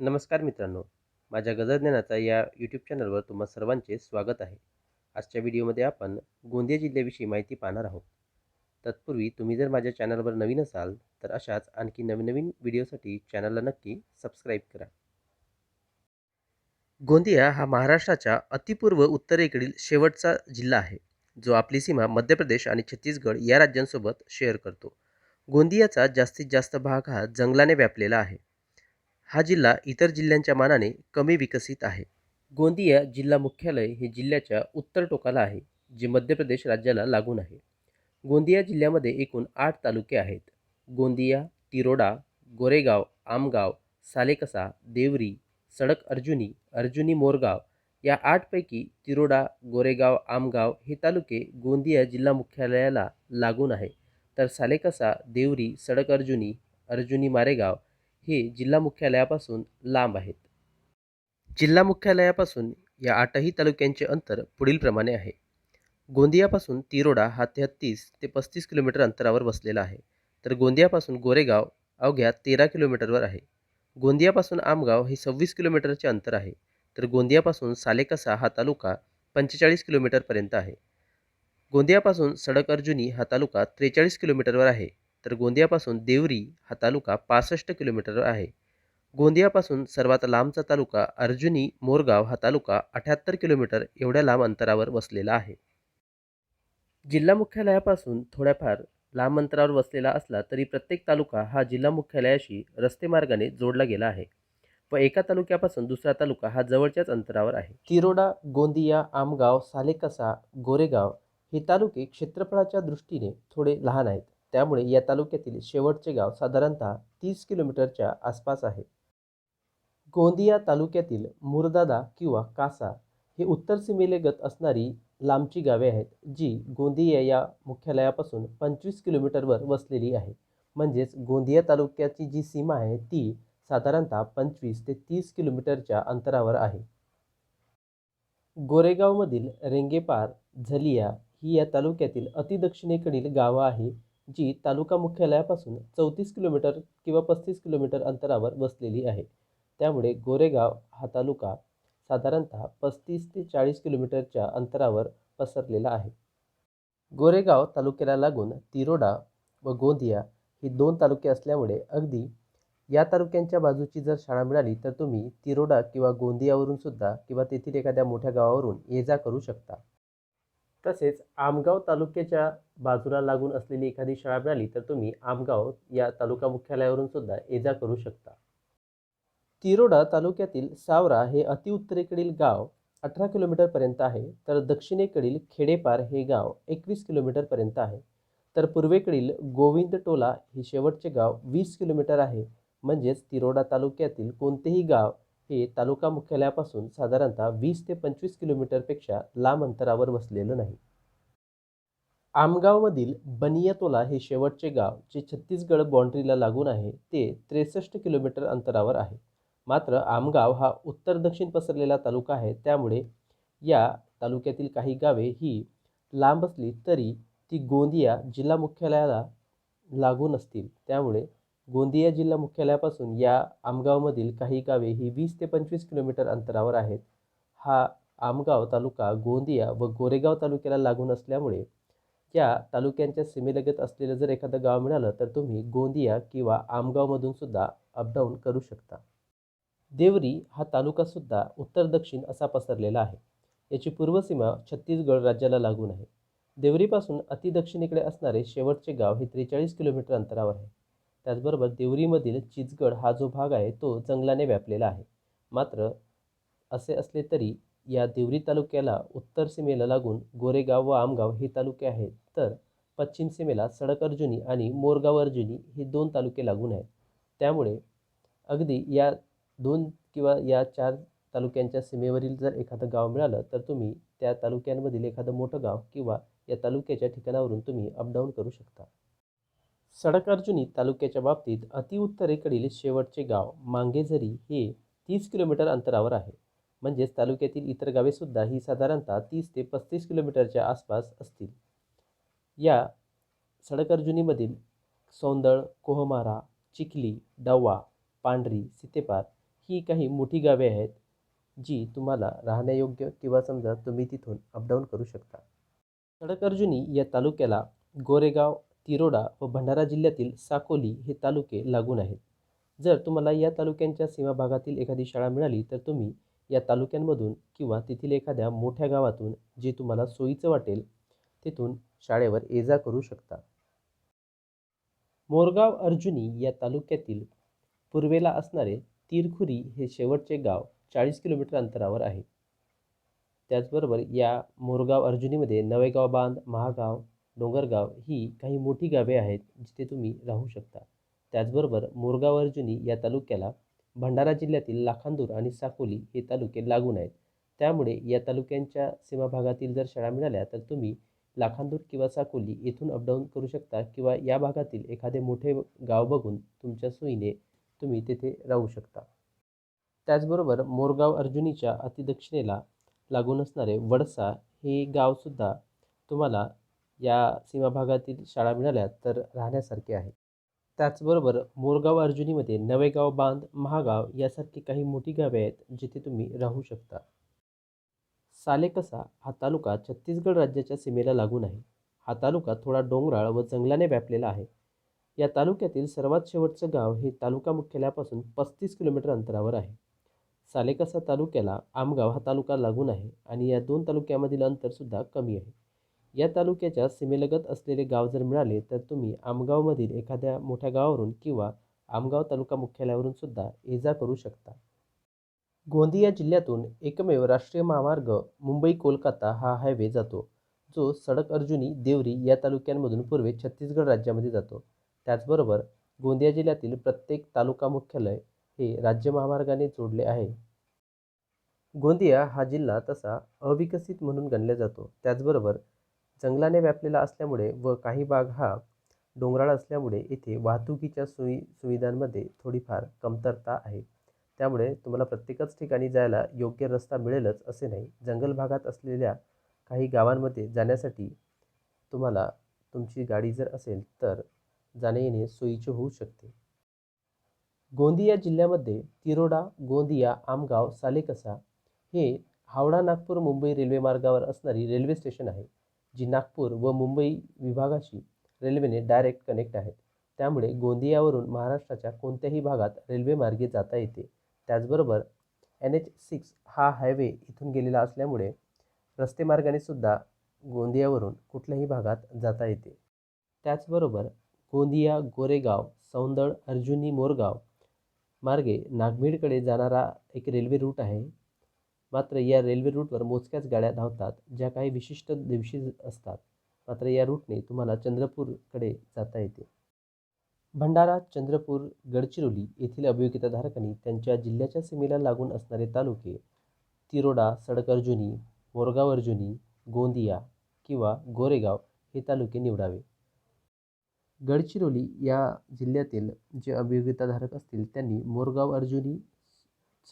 नमस्कार मित्रांनो. माझ्या गजरज्ञानाचा या यूट्यूब चॅनलवर तुम्हा सर्वांचे स्वागत आहे. आजच्या व्हिडिओमध्ये आपण गोंदिया जिल्ह्याविषयी माहिती पाहणार आहोत. तत्पूर्वी तुम्ही जर माझ्या चॅनलवर नवीन असाल तर अशाच आणखी नवीन नवीन व्हिडिओसाठी चॅनलला नक्की सबस्क्राईब करा. गोंदिया हा महाराष्ट्राच्या अतिपूर्व उत्तरेकडील शेवटचा जिल्हा आहे जो आपली सीमा मध्य प्रदेश आणि छत्तीसगड या राज्यांसोबत शेअर करतो. गोंदियाचा जास्तीत जास्त भाग हा जंगलाने व्यापलेला आहे. हा जिल्हा इतर जिल्ह्यांच्या मानाने कमी विकसित आहे. गोंदिया जिल्हा मुख्यालय हे जिल्ह्याच्या उत्तर टोकाला आहे जे मध्य प्रदेश राज्याला लागून आहे. गोंदिया जिल्ह्यामध्ये एकूण आठ तालुके आहेत. गोंदिया तिरोडा गोरेगाव आमगाव सालेकसा देवरी सडक अर्जुनी अर्जुनी मोरगाव या आठपैकी तिरोडा गोरेगाव आमगाव हे तालुके गोंदिया जिल्हा मुख्यालयाला लागून आहे. तर सालेकसा देवरी सडक अर्जुनी अर्जुनी मारेगाव हे जिल्हा मुख्यालयापासून लांब आहेत. जिल्हा मुख्यालयापासून या आठही तालुक्यांचे अंतर पुढीलप्रमाणे आहे. गोंदियापासून तिरोडा हा तेहत्तीस ते पस्तीस किलोमीटर अंतरावर वसलेला आहे. तर गोंदियापासून गोरेगाव अवघ्या तेरा किलोमीटरवर आहे. गोंदियापासून आमगाव हे सव्वीस किलोमीटरचे अंतर आहे. तर गोंदियापासून सालेकसा हा तालुका पंचेचाळीस किलोमीटरपर्यंत आहे. गोंदियापासून सडक अर्जुनी हा तालुका त्रेचाळीस किलोमीटरवर आहे. तर गोंदियापासून देवरी हा तालुका पासष्ट किलोमीटर आहे. गोंदियापासून सर्वात लांबचा तालुका अर्जुनी मोरगाव हा तालुका अठ्याहत्तर किलोमीटर एवढ्या लांब अंतरावर वसलेला आहे. जिल्हा मुख्यालयापासून थोड्याफार लांब अंतरावर वसलेला असला तरी प्रत्येक तालुका हा जिल्हा मुख्यालयाशी रस्ते मार्गाने जोडला गेला आहे व एका तालुक्यापासून दुसरा तालुका हा जवळच्याच अंतरावर आहे. तिरोडा गोंदिया आमगाव सालेकसा गोरेगाव हे तालुके क्षेत्रफळाच्या दृष्टीने थोडे लहान आहेत. त्यामुळे या तालुक्यातील शेवटचे गाव साधारणतः तीस किलोमीटरच्या आसपास आहे. गोंदिया तालुक्यातील मुरदादा किंवा कासा हे उत्तर सीमेलगत असणारी लांबची गावे आहेत जी गोंदिया या मुख्यालयापासून पंचवीस किलोमीटरवर वसलेली आहे. म्हणजेच गोंदिया तालुक्याची जी सीमा आहे ती साधारणतः पंचवीस ते तीस किलोमीटरच्या अंतरावर आहे. गोरेगावमधील रेंगेपार झलिया ही या तालुक्यातील अतिदक्षिणेकडील गावं आहे. जी तालुका मुख्यालयापासून चौतीस किलोमीटर किंवा पस्तीस किलोमीटर अंतरावर वसलेली आहे. त्यामुळे गोरेगाव हा तालुका साधारणतः पस्तीस ते चाळीस किलोमीटरच्या अंतरावर पसरलेला आहे. गोरेगाव तालुक्याला लागून तिरोडा व गोंदिया ही दोन तालुके असल्यामुळे अगदी या तालुक्यांच्या बाजूची जर शाळा मिळाली तर तुम्ही तिरोडा किंवा गोंदियावरून सुद्धा किंवा तेथील एखाद्या मोठ्या गावावरून ये जा करू शकता. तसेच आमगाव तालुक्याच्या बाजूला लागून असलेली एखादी शाळा मिळाली तर तुम्ही आमगाव या तालुका मुख्यालयावरून सुद्धा ये जा करू शकता. तिरोडा तालुक्यातील सावरा हे अतिउत्तरेकडील गाव अठरा किलोमीटरपर्यंत आहे तर दक्षिणेकडील खेडेपार हे गाव एकवीस किलोमीटरपर्यंत आहे. तर पूर्वेकडील गोविंदटोला हे शेवटचे गाव वीस किलोमीटर आहे. म्हणजेच तिरोडा तालुक्यातील कोणतेही गाव हे तालुका मुख्यालयापासून साधारणतः वीस ते पंचवीस किलोमीटरपेक्षा लांब अंतरावर वसलेलं नाही. आमगावमधील बनियातोला हे शेवटचे गाव जे छत्तीसगड बाँड्रीला लागून आहे ते त्रेसष्ट किलोमीटर अंतरावर आहे. मात्र आमगाव हा उत्तर दक्षिण पसरलेला तालुका आहे त्यामुळे या तालुक्यातील काही गावे ही लांब असली तरी ती गोंदिया जिल्हा मुख्यालयाला लागून असतील. त्यामुळे गोंदिया जिल्हा मुख्यालयापासून या आमगावमधील काही गावे ही वीस ते पंचवीस किलोमीटर अंतरावर आहेत. हा आमगाव तालुका गोंदिया व गोरेगाव तालुक्याला लागून असल्यामुळे या तालुक्यांच्या सीमेलगत असलेलं जर एखादं गाव मिळालं तर तुम्ही गोंदिया किंवा आमगावमधून सुद्धा अपडाऊन करू शकता. देवरी हा तालुकासुद्धा उत्तर दक्षिण असा पसरलेला आहे. याची पूर्वसीमा छत्तीसगड राज्याला लागून आहे. देवरीपासून अतिदक्षिणेकडे असणारे शेवटचे गाव हे त्रेचाळीस किलोमीटर अंतरावर आहे. त्याचबरोबर देवरीमधील चिचगड हा जो भाग आहे तो जंगलाने व्यापलेला आहे. मात्र असे असले तरी या देवरी तालुक्याला उत्तर सीमेला लागून गोरेगाव व आमगाव हे तालुके आहेत. तर पश्चिम सीमेला सडक अर्जुनी आणि मोरगाव अर्जुनी हे दोन तालुके लागून आहेत. त्यामुळे अगदी या दोन किंवा या चार तालुक्यांच्या सीमेवरील जर एखादं गाव मिळालं तर तुम्ही त्या तालुक्यांमधील एखादं मोठं गाव किंवा या तालुक्याच्या ठिकाणावरून तुम्ही अपडाऊन करू शकता. सडकार्जुनी तालुक्याच्या बाबतीत अतिउत्तरेकडील शेवटचे गाव मांगेझरी हे तीस किलोमीटर अंतरावर आहे. म्हणजेच तालुक्यातील इतर गावेसुद्धा ही साधारणतः तीस ते पस्तीस किलोमीटरच्या आसपास असतील. या सडकार्जुनीमधील सौंदळ कोहमारा चिखली डव्वा पांढरी सितेपार ही काही मोठी गावे आहेत जी तुम्हाला राहण्यायोग्य किंवा समजा तुम्ही तिथून अपडाऊन करू शकता. सडकार्जुनी या तालुक्याला गोरेगाव तिरोडा व भंडारा जिल्ह्यातील साकोली हे तालुके लागून आहेत. जर तुम्हाला या तालुक्यांच्या सीमा भागातील एखादी शाळा मिळाली तर तुम्ही या तालुक्यांमधून किंवा तेथील एखाद्या मोठ्या गावातून जे तुम्हाला सोयीचं वाटेल तिथून शाळेवर ये जा करू शकता. मोरगाव अर्जुनी या तालुक्यातील पूर्वेला असणारे तिरखुरी हे शेवटचे गाव चाळीस किलोमीटर अंतरावर आहे. त्याचबरोबर या मोरगाव अर्जुनीमध्ये नवेगाव बांध महागाव डोंगरगाव ही काही मोठी गावे आहेत जिथे तुम्ही राहू शकता. त्याचबरोबर मोरगाव अर्जुनी या तालुक्याला भंडारा जिल्ह्यातील लाखांदूर आणि साकोली हे तालुके लागून आहेत. त्यामुळे या तालुक्यांच्या सीमाभागातील जर शाळा मिळाल्या तर तुम्ही लाखांदूर किंवा साकोली येथून अपडाऊन करू शकता किंवा या भागातील एखादे मोठे गाव बघून तुमच्या सोयीने तुम्ही तेथे राहू शकता. त्याचबरोबर मोरगाव अर्जुनीच्या अतिदक्षिणेला लागून असणारे वडसा हे गावसुद्धा तुम्हाला या सीमाभागातील शाळा मिळाल्या तर राहण्यासारखे आहे. त्याचबरोबर मोरगाव अर्जुनीमध्ये नवेगाव बांध महागाव यासारखी काही मोठी गावे आहेत जिथे तुम्ही राहू शकता. सालेकसा हा तालुका छत्तीसगड राज्याच्या सीमेला लागून आहे. हा तालुका थोडा डोंगराळ व जंगलाने व्यापलेला आहे. या तालुक्यातील सर्वात शेवटचं गाव हे तालुका मुख्यालयापासून पस्तीस किलोमीटर अंतरावर आहे. सालेकसा तालुक्याला आमगाव हा तालुका लागून आहे आणि या दोन तालुक्यामधील अंतरसुद्धा कमी आहे. या तालुक्याच्या सीमेलगत असलेले गाव जर मिळाले तर तुम्ही आमगावमधील एखाद्या मोठ्या गावावरून किंवा आमगाव तालुका मुख्यालयावरून सुद्धा ये जा करू शकता. गोंदिया जिल्ह्यातून एकमेव राष्ट्रीय महामार्ग मुंबई कोलकाता हा हायवे जातो जो सडक अर्जुनी देवरी या तालुक्यांमधून पूर्वे छत्तीसगड राज्यामध्ये जातो. त्याचबरोबर गोंदिया जिल्ह्यातील प्रत्येक तालुका मुख्यालय हे राज्य महामार्गाने जोडले आहे. गोंदिया हा जिल्हा तसा अविकसित म्हणून गणला जातो. त्याचबरोबर जंगलाने व्यापलेला असल्यामुळे व काही भाग हा डोंगराळ असल्यामुळे येथे वाहतुकीच्या सोयी सुविधांमध्ये थोडीफार कमतरता आहे. त्यामुळे तुम्हाला प्रत्येकच ठिकाणी जायला योग्य रस्ता मिळेलच असे नाही. जंगल भागात असलेल्या काही गावांमध्ये जाण्यासाठी तुम्हाला तुमची गाडी जर असेल तर जाणे येणे सोयीचे होऊ शकते. गोंदिया जिल्ह्यामध्ये तिरोडा गोंदिया आमगाव सालेकसा हे हावडा नागपूर मुंबई रेल्वे मार्गावर असणारी रेल्वे स्टेशन आहे. जी नागपूर व मुंबई विभागाशी रेल्वेने डायरेक्ट कनेक्ट आहेत. त्यामुळे गोंदियावरून महाराष्ट्राच्या कोणत्याही भागात रेल्वेमार्गे जाता येते. त्याचबरोबर एन एच सिक्स हा हायवे इथून गेलेला असल्यामुळे रस्ते मार्गाने सुद्धा गोंदियावरून कुठल्याही भागात जाता येते. त्याचबरोबर गोंदिया गोरेगाव सौंदळ अर्जुनी मोरगाव मार्गे नागभीडकडे जाणारा एक रेल्वे रूट आहे. मात्र या रेल्वे रूटवर मोजक्याच गाड्या धावतात ज्या काही विशिष्ट दिवशी असतात. मात्र या रूटने तुम्हाला चंद्रपूरकडे जाता येते. भंडारा चंद्रपूर गडचिरोली येथील अभियोगिताधारकांनी त्यांच्या जिल्ह्याच्या सीमेला लागून असणारे तालुके तिरोडा सडकर्जुनी मोरगाव अर्जुनी गोंदिया किंवा गोरेगाव हे तालुके निवडावे. गडचिरोली या जिल्ह्यातील जे अभियोगिताधारक असतील त्यांनी मोरगाव अर्जुनी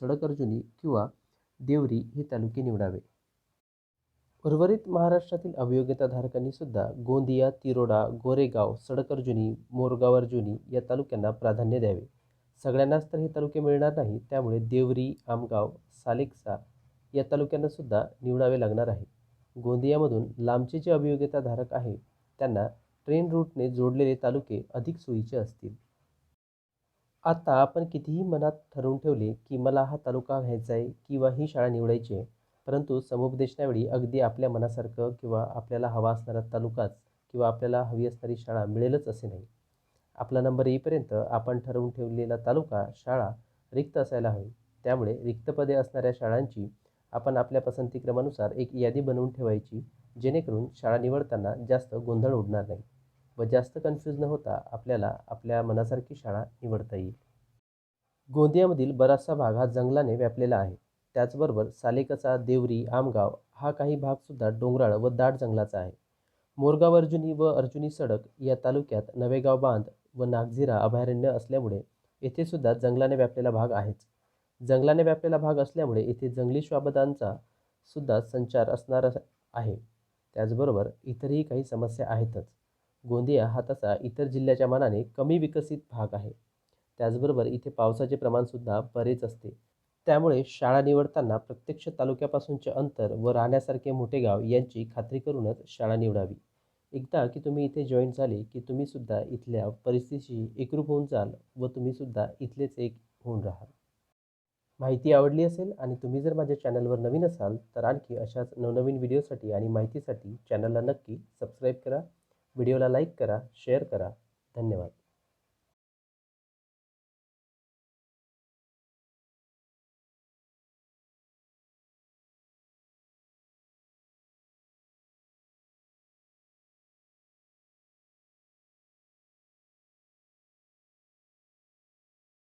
सडक अर्जुनी किंवा देवरी हे तालुके निवडावे. उर्वरित महाराष्ट्रातील अभियोग्यताधारकांनी सुद्धा गोंदिया तिरोडा गोरेगाव सडकर्जुनी मोरगावर्जुनी या तालुक्यांना प्राधान्य द्यावे. सगळ्यांनाच तर हे तालुके मिळणार नाही त्यामुळे देवरी आमगाव सालेकसा या तालुक्यांना सुद्धा निवडावे लागणार आहे. गोंदियामधून लांबचे जे अभियोग्यताधारक आहे त्यांना ट्रेन रूटने जोडलेले तालुके अधिक सोयीचे असतील. आता आपण कितीही मनात ठरवून ठेवले की मला हा तालुका घ्यायचा आहे किंवा ही शाळा निवडायची आहे परंतु समुपदेशनावेळी अगदी आपल्या मनासारखं किंवा आपल्याला हवा असणारा तालुकाच किंवा आपल्याला हवी असणारी शाळा मिळेलच असे नाही. आपला नंबर येईपर्यंत आपण ठरवून ठेवलेला तालुका शाळा रिक्त असायला हवी. त्यामुळे रिक्तपदे असणाऱ्या शाळांची आपण आपल्या पसंतीक्रमानुसार एक यादी बनवून ठेवायची जेणेकरून शाळा निवडताना जास्त गोंधळ उडणार नाही. व जास्त कन्फ्यूज न होता आपल्याला आपल्या मनासारखी शाळा निवडता येईल. गोंदियामधील बराचसा भाग हा जंगलाने व्यापलेला आहे. त्याचबरोबर सालेकसा देवरी आमगाव हा काही भागसुद्धा डोंगराळ व दाट जंगलाचा आहे. मोरगाव अर्जुनी व अर्जुनी सडक या तालुक्यात नवेगाव बांध व नागझिरा अभयारण्य असल्यामुळे येथे सुद्धा जंगलाने व्यापलेला भाग आहेच. जंगलाने व्यापलेला भाग असल्यामुळे येथे जंगली श्वाबदांचा सुद्धा संचार असणार आहे. त्याचबरोबर इतरही काही समस्या आहेतच. गोंदिया हा तसा इतर जिल्ह्याच्या मानाने कमी विकसित भाग आहे. त्याचबरोबर इथे पावसाचे प्रमाणसुद्धा बरेच असते. त्यामुळे शाळा निवडताना प्रत्यक्ष तालुक्यापासूनचे अंतर व राहण्यासारखे मोठे गाव यांची खात्री करूनच शाळा निवडावी. एकदा की तुम्ही इथे जॉईन झाले की तुम्ही सुद्धा इथल्या परिस्थितीशी एकरूप होऊन जाल व तुम्ही सुद्धा इथलेच एक होऊन राहाल. माहिती आवडली असेल आणि तुम्ही जर माझ्या चॅनलवर नवीन असाल तर आणखी अशाच नवनवीन व्हिडिओसाठी आणि माहितीसाठी चॅनलला नक्की सबस्क्राईब करा. व्हिडिओला लाईक करा शेअर करा. धन्यवाद.